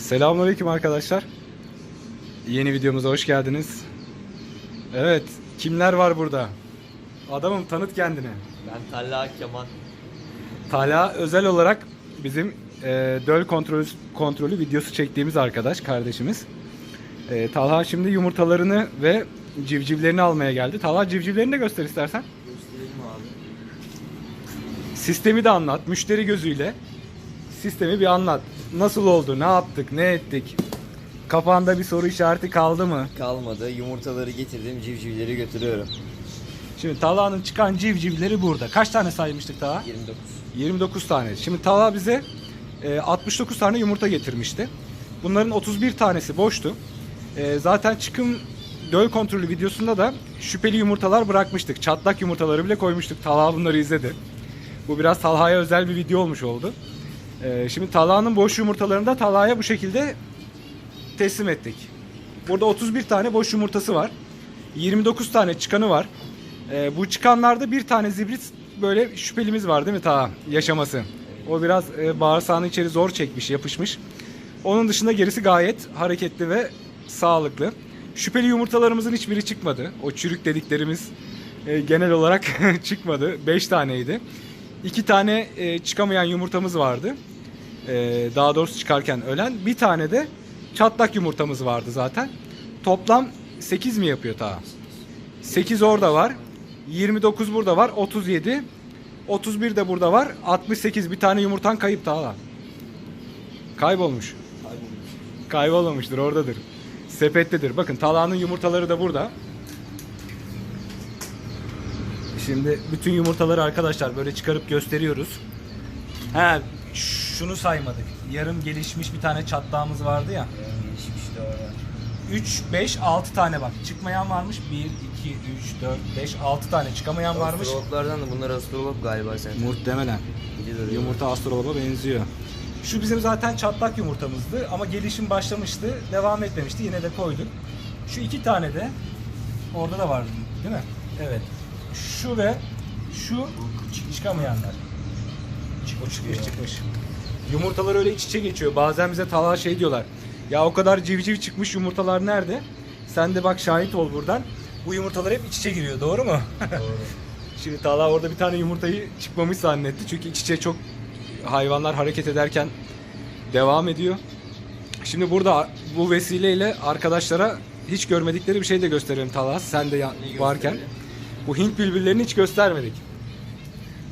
Selamünaleyküm arkadaşlar. Yeni videomuza hoş geldiniz. Evet, kimler var burada? Adamım tanıt kendini. Ben Talha Kemal. Talha özel olarak bizim e, döl kontrolü, kontrolü videosu çektiğimiz arkadaş, kardeşimiz. E, Talha şimdi yumurtalarını ve civcivlerini almaya geldi. Talha civcivlerini de göster istersen. Gösterelim abi. Sistemi de anlat, müşteri gözüyle. Sistemi bir anlat. Nasıl oldu, ne yaptık, ne ettik? Kafanda bir soru işareti kaldı mı? Kalmadı. Yumurtaları getirdim. Civcivleri götürüyorum. Şimdi Talha'nın çıkan civcivleri burada. Kaç tane saymıştık Talha? 29. 29 tane. Şimdi Talha bize e, 69 tane yumurta getirmişti. Bunların 31 tanesi boştu. E, zaten çıkım döl kontrolü videosunda da şüpheli yumurtalar bırakmıştık. Çatlak yumurtaları bile koymuştuk. Talha bunları izledi. Bu biraz Talha'ya özel bir video olmuş oldu. E, şimdi Talha'nın boş yumurtalarını da Talha'ya bu şekilde teslim ettik. Burada 31 tane boş yumurtası var. 29 tane çıkanı var. Ee, bu çıkanlarda bir tane zibrit böyle şüphelimiz var değil mi ta yaşaması. O biraz e, bağırsağının içeri zor çekmiş, yapışmış. Onun dışında gerisi gayet hareketli ve sağlıklı. Şüpheli yumurtalarımızın hiçbiri çıkmadı. O çürük dediklerimiz e, genel olarak çıkmadı. 5 taneydi. 2 tane e, çıkamayan yumurtamız vardı. E, daha doğrusu çıkarken ölen. Bir tane de çatlak yumurtamız vardı zaten. Toplam 8 mi yapıyor ta? 8 orada var. 29 burada var. 37. 31 de burada var. 68 bir tane yumurtan kayıp daha. Kaybolmuş. Kaybolmamıştır oradadır. Sepettedir. Bakın Talha'nın yumurtaları da burada. Şimdi bütün yumurtaları arkadaşlar böyle çıkarıp gösteriyoruz. He şunu saymadık. Yarım gelişmiş bir tane çatlağımız vardı ya. Gelişmişti orada. 3, 5, 6 tane bak. Çıkmayan varmış. 1, 2, 3, 4, 5, 6 tane çıkamayan varmış. Astrologlardan da bunlar astrolog galiba sen. Muhtemelen. Yumurta astroloba benziyor. Şu bizim zaten çatlak yumurtamızdı ama gelişim başlamıştı. Devam etmemişti. Yine de koyduk. Şu iki tane de orada da var değil mi? Evet. Şu ve şu çıkamayanlar. O çıkmış çıkmış. Yumurtalar öyle iç içe geçiyor. Bazen bize Talha şey diyorlar. Ya o kadar civciv çıkmış yumurtalar nerede? Sen de bak şahit ol buradan. Bu yumurtalar hep iç içe giriyor. Doğru mu? Şimdi Talha orada bir tane yumurtayı çıkmamış zannetti. Çünkü iç içe çok hayvanlar hareket ederken devam ediyor. Şimdi burada bu vesileyle arkadaşlara hiç görmedikleri bir şey de gösterelim Talha. Sen de varken. Bu Hint bülbüllerini hiç göstermedik.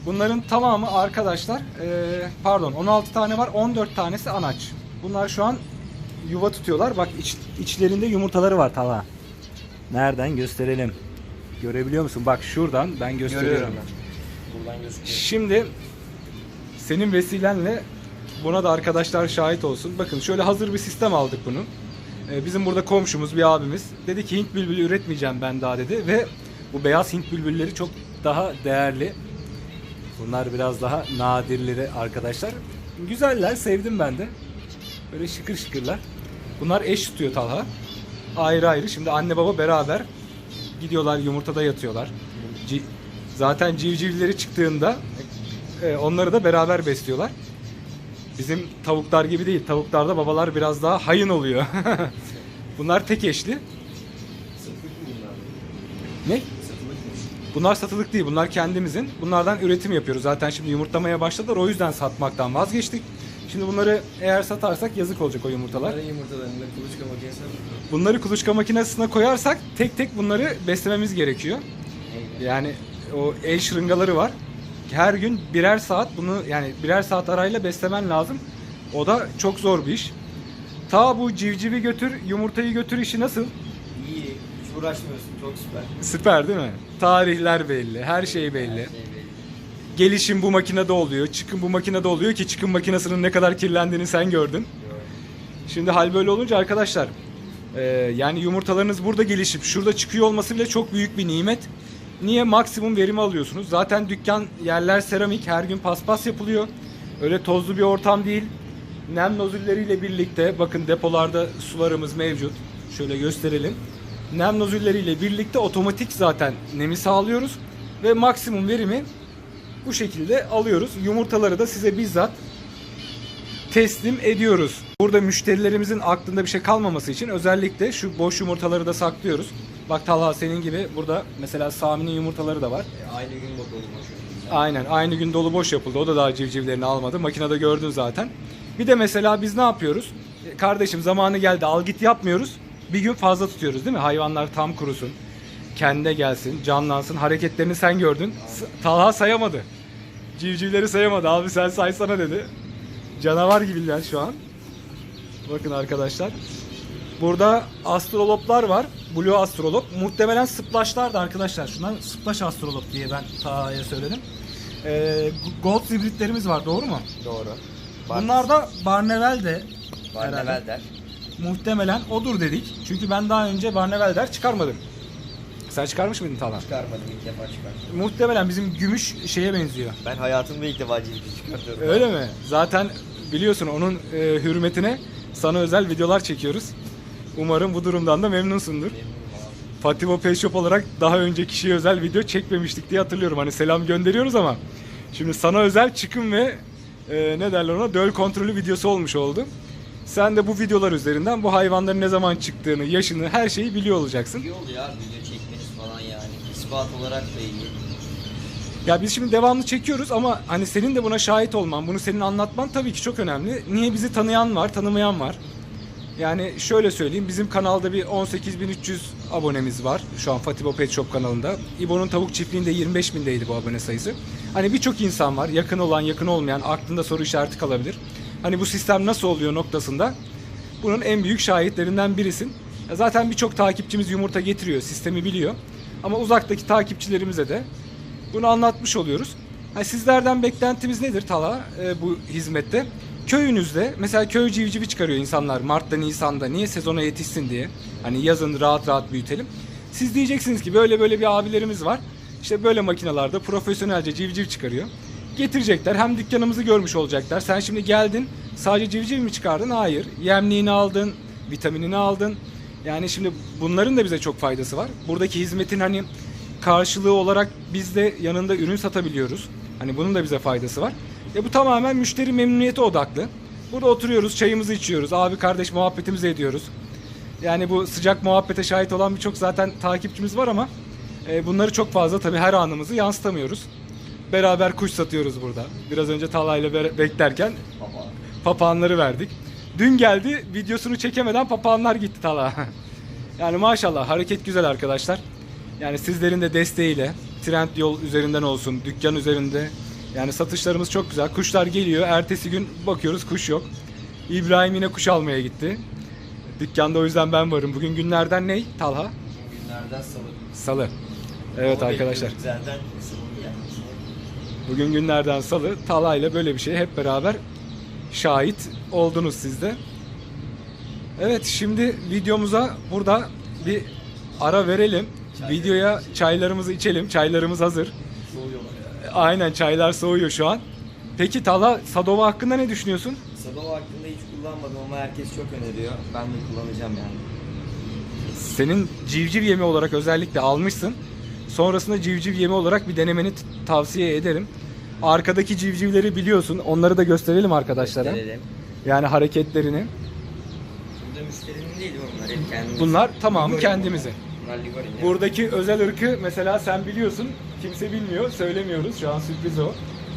Bunların tamamı arkadaşlar eee, pardon 16 tane var 14 tanesi anaç. Bunlar şu an yuva tutuyorlar. Bak iç, içlerinde yumurtaları var Talha. Nereden gösterelim? Görebiliyor musun? Bak şuradan ben gösteriyorum. Ben. Buradan gözüküyor. Şimdi senin vesilenle buna da arkadaşlar şahit olsun. Bakın şöyle hazır bir sistem aldık bunu. Ee, bizim burada komşumuz bir abimiz dedi ki Hint bülbülü üretmeyeceğim ben daha dedi ve bu beyaz Hint bülbülleri çok daha değerli. Bunlar biraz daha nadirleri arkadaşlar. Güzeller, sevdim ben de. Böyle şıkır şıkırlar. Bunlar eş tutuyor Talha. Ayrı ayrı. Şimdi anne baba beraber gidiyorlar yumurtada yatıyorlar. Ci- zaten civcivleri çıktığında e, onları da beraber besliyorlar. Bizim tavuklar gibi değil. Tavuklarda babalar biraz daha hayın oluyor. Bunlar tek eşli. Ne? Bunlar satılık değil. Bunlar kendimizin. Bunlardan üretim yapıyoruz. Zaten şimdi yumurtlamaya başladılar. O yüzden satmaktan vazgeçtik. Şimdi bunları eğer satarsak yazık olacak o yumurtalar. Bunların yumurtalarında kuluçka makinesine? Bunları kuluçka makinesine koyarsak tek tek bunları beslememiz gerekiyor. Yani o el şırıngaları var. Her gün birer saat bunu yani birer saat arayla beslemen lazım. O da çok zor bir iş. Ta bu civcivi götür, yumurtayı götür işi nasıl? İyi. Uğraşmıyorsun. Çok süper. Süper değil mi? Tarihler belli, her şey belli. Her şey belli. Gelişim bu makinede oluyor, çıkım bu makinede oluyor ki çıkım makinesinin ne kadar kirlendiğini sen gördün. Şimdi hal böyle olunca arkadaşlar e, yani yumurtalarınız burada gelişip şurada çıkıyor olması bile çok büyük bir nimet. Niye maksimum verimi alıyorsunuz? Zaten dükkan yerler seramik her gün paspas yapılıyor. Öyle tozlu bir ortam değil. Nem nozülleriyle birlikte bakın depolarda sularımız mevcut. Şöyle gösterelim. Nem nozülleriyle birlikte otomatik zaten nemi sağlıyoruz ve maksimum verimi bu şekilde alıyoruz. Yumurtaları da size bizzat teslim ediyoruz. Burada müşterilerimizin aklında bir şey kalmaması için özellikle şu boş yumurtaları da saklıyoruz. Bak Talha senin gibi burada mesela Sami'nin yumurtaları da var. E, aynı gün bakalım boş Aynen aynı gün dolu boş yapıldı. O da daha civcivlerini almadı. Makinede gördün zaten. Bir de mesela biz ne yapıyoruz? E, Kardeşim zamanı geldi al git yapmıyoruz. Bir gün fazla tutuyoruz değil mi? Hayvanlar tam kurusun. Kendine gelsin, canlansın. Hareketlerini sen gördün. S- Talha sayamadı. Civcivleri sayamadı. Abi sen saysana dedi. Canavar gibiler şu an. Bakın arkadaşlar. Burada astroloplar var. Blue astrolop. Muhtemelen splaşlar da arkadaşlar. Şunlar splash astrolop diye ben Taha'ya söyledim. Ee, gold hibritlerimiz var doğru mu? Doğru. Bunlar da Barnevel de Barnevel der. Muhtemelen odur dedik. Çünkü ben daha önce Barnevel der çıkarmadım. Sen çıkarmış mıydın Talha? Çıkarmadım ilk defa çıkarttım. Muhtemelen bizim gümüş şeye benziyor. Ben hayatımda ilk defa civciv çıkartıyorum. Öyle mi? Zaten biliyorsun onun e, hürmetine sana özel videolar çekiyoruz. Umarım bu durumdan da memnunsundur. Fativo Pet Shop olarak daha önce kişiye özel video çekmemiştik diye hatırlıyorum. Hani selam gönderiyoruz ama şimdi sana özel çıkım ve e, ne derler ona döl kontrolü videosu olmuş oldu. Sen de bu videolar üzerinden bu hayvanların ne zaman çıktığını, yaşını, her şeyi biliyor olacaksın. İyi oldu ya video çekmeniz falan yani. İspat olarak da iyi. Ya biz şimdi devamlı çekiyoruz ama hani senin de buna şahit olman, bunu senin anlatman tabii ki çok önemli. Niye bizi tanıyan var, tanımayan var. Yani şöyle söyleyeyim, bizim kanalda bir 18.300 abonemiz var şu an Fatibo Pet Shop kanalında. İbo'nun tavuk çiftliğinde 25.000'deydi bu abone sayısı. Hani birçok insan var, yakın olan, yakın olmayan, aklında soru işareti kalabilir. Hani bu sistem nasıl oluyor noktasında bunun en büyük şahitlerinden birisin. Zaten birçok takipçimiz yumurta getiriyor, sistemi biliyor. Ama uzaktaki takipçilerimize de bunu anlatmış oluyoruz. Ha, sizlerden beklentimiz nedir Tala e, bu hizmette? Köyünüzde mesela köy civcivi çıkarıyor insanlar Mart'ta Nisan'da niye sezona yetişsin diye. Hani yazın rahat rahat büyütelim. Siz diyeceksiniz ki böyle böyle bir abilerimiz var. İşte böyle makinalarda profesyonelce civciv çıkarıyor. Getirecekler hem dükkanımızı görmüş olacaklar. Sen şimdi geldin sadece civciv mi çıkardın? Hayır. Yemliğini aldın, vitaminini aldın. Yani şimdi bunların da bize çok faydası var. Buradaki hizmetin hani karşılığı olarak biz de yanında ürün satabiliyoruz. Hani bunun da bize faydası var. E bu tamamen müşteri memnuniyeti odaklı. Burada oturuyoruz, çayımızı içiyoruz, abi kardeş muhabbetimizi ediyoruz. Yani bu sıcak muhabbete şahit olan birçok zaten takipçimiz var ama e, bunları çok fazla tabii her anımızı yansıtamıyoruz. Beraber kuş satıyoruz burada. Biraz önce Talha ile be- beklerken papağanları verdik. Dün geldi videosunu çekemeden papağanlar gitti Talha. yani maşallah hareket güzel arkadaşlar. Yani sizlerin de desteğiyle trend yol üzerinden olsun, dükkan üzerinde. Yani satışlarımız çok güzel. Kuşlar geliyor. Ertesi gün bakıyoruz kuş yok. İbrahim yine kuş almaya gitti. Dükkanda o yüzden ben varım. Bugün günlerden ne? Talha? Günlerden salı. Salı. Evet Onu arkadaşlar. Zaten salı yani. Bugün günlerden salı. Talha ile böyle bir şeye hep beraber şahit oldunuz siz de. Evet şimdi videomuza burada bir ara verelim. Çay Videoya çaylarımızı içelim. Çaylarımız hazır. Aynen çaylar soğuyor şu an. Peki Talha Sadova hakkında ne düşünüyorsun? Sadova hakkında hiç kullanmadım ama herkes çok öneriyor. Ben de kullanacağım yani. Senin civciv yemi olarak özellikle almışsın. Sonrasında civciv yemi olarak bir denemeni tavsiye ederim. Arkadaki civcivleri biliyorsun. Onları da gösterelim arkadaşlara. Gösterelim. Yani hareketlerini. Burada müşterinin değil bunlar hep kendimiz. Bunlar tamamı Ligorin kendimizin. Bunlar ligorin ya. Buradaki özel ırkı mesela sen biliyorsun. Kimse bilmiyor. Söylemiyoruz. Şu an sürpriz o.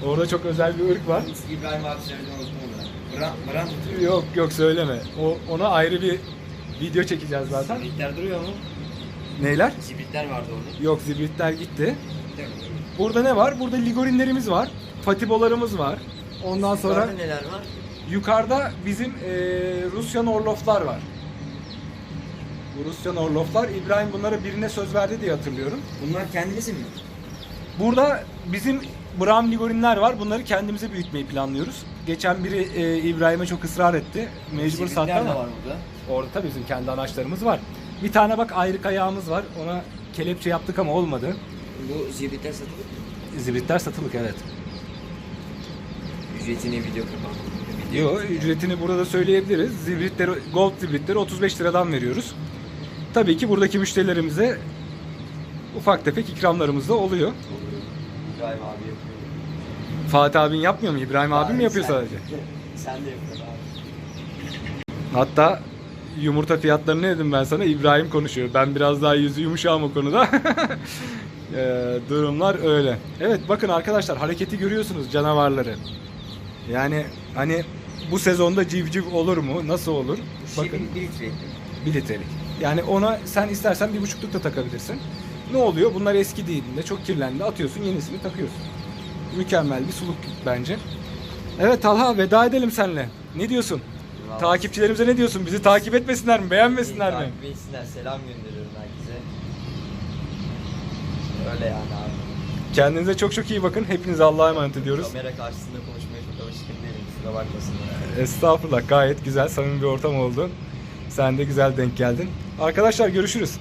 Orada çok özel bir ırk var. İbrahim abi söyledi unuttum onu. Bran? Yok yok söyleme. O ona ayrı bir video çekeceğiz zaten. Zibritler duruyor mu? Neyler? Zibritler vardı orada. Yok zibritler gitti. Değil mi? Burada ne var? Burada ligorinlerimiz var. Fatibolarımız var. Ondan sonra Yukarıda neler var? yukarıda bizim eee Rusyan Orloflar var. Bu Rusyan Orloflar İbrahim bunlara birine söz verdi diye hatırlıyorum. Bunlar kendinizin mi? Burada bizim Brown ligorinler var. Bunları kendimize büyütmeyi planlıyoruz. Geçen biri e, İbrahim'e çok ısrar etti. Mecbur Zibritler sattı de ama var burada. orada tabii bizim kendi anaçlarımız var. Bir tane bak ayrık ayağımız var. Ona kelepçe yaptık ama olmadı. Bu zibritler satılık? Zibritler satılık evet. Ücretini video kapalı. Yo ücretini burada söyleyebiliriz. Zibritleri, gold zibritleri 35 liradan veriyoruz. Tabii ki buradaki müşterilerimize ufak tefek ikramlarımız da oluyor. İbrahim abi yapıyor. Fatih abin yapmıyor mu? İbrahim abim mi yapıyor Sen- sadece? Sen de yapıyorsun abi. Hatta yumurta fiyatlarını ne dedim ben sana? İbrahim konuşuyor. Ben biraz daha yüzü yumuşağım o konuda. Ee, durumlar öyle. Evet bakın arkadaşlar hareketi görüyorsunuz canavarları. Yani hani bu sezonda civciv olur mu? Nasıl olur? Şey Bakın bir, bir litre. 1 litrelik. Yani ona sen istersen bir buçukluk da takabilirsin. Ne oluyor? Bunlar eski değildiğinde çok kirlendi. Atıyorsun yenisini takıyorsun. Mükemmel bir suluk bence. Evet Talha veda edelim seninle. Ne diyorsun? Vallahi- Takipçilerimize ne diyorsun? Bizi takip etmesinler mi? Beğenmesinler mi? Takip etsinler. Selam gönderiyorum herkese. Öyle yani abi. Kendinize çok çok iyi bakın. Hepinize Allah'a emanet ediyoruz. Kamera karşısında konuşmaya çok alışkın değilim. Kusura bakmasınlar. Estağfurullah. Gayet güzel, samimi bir ortam oldu. Sen de güzel denk geldin. Arkadaşlar görüşürüz.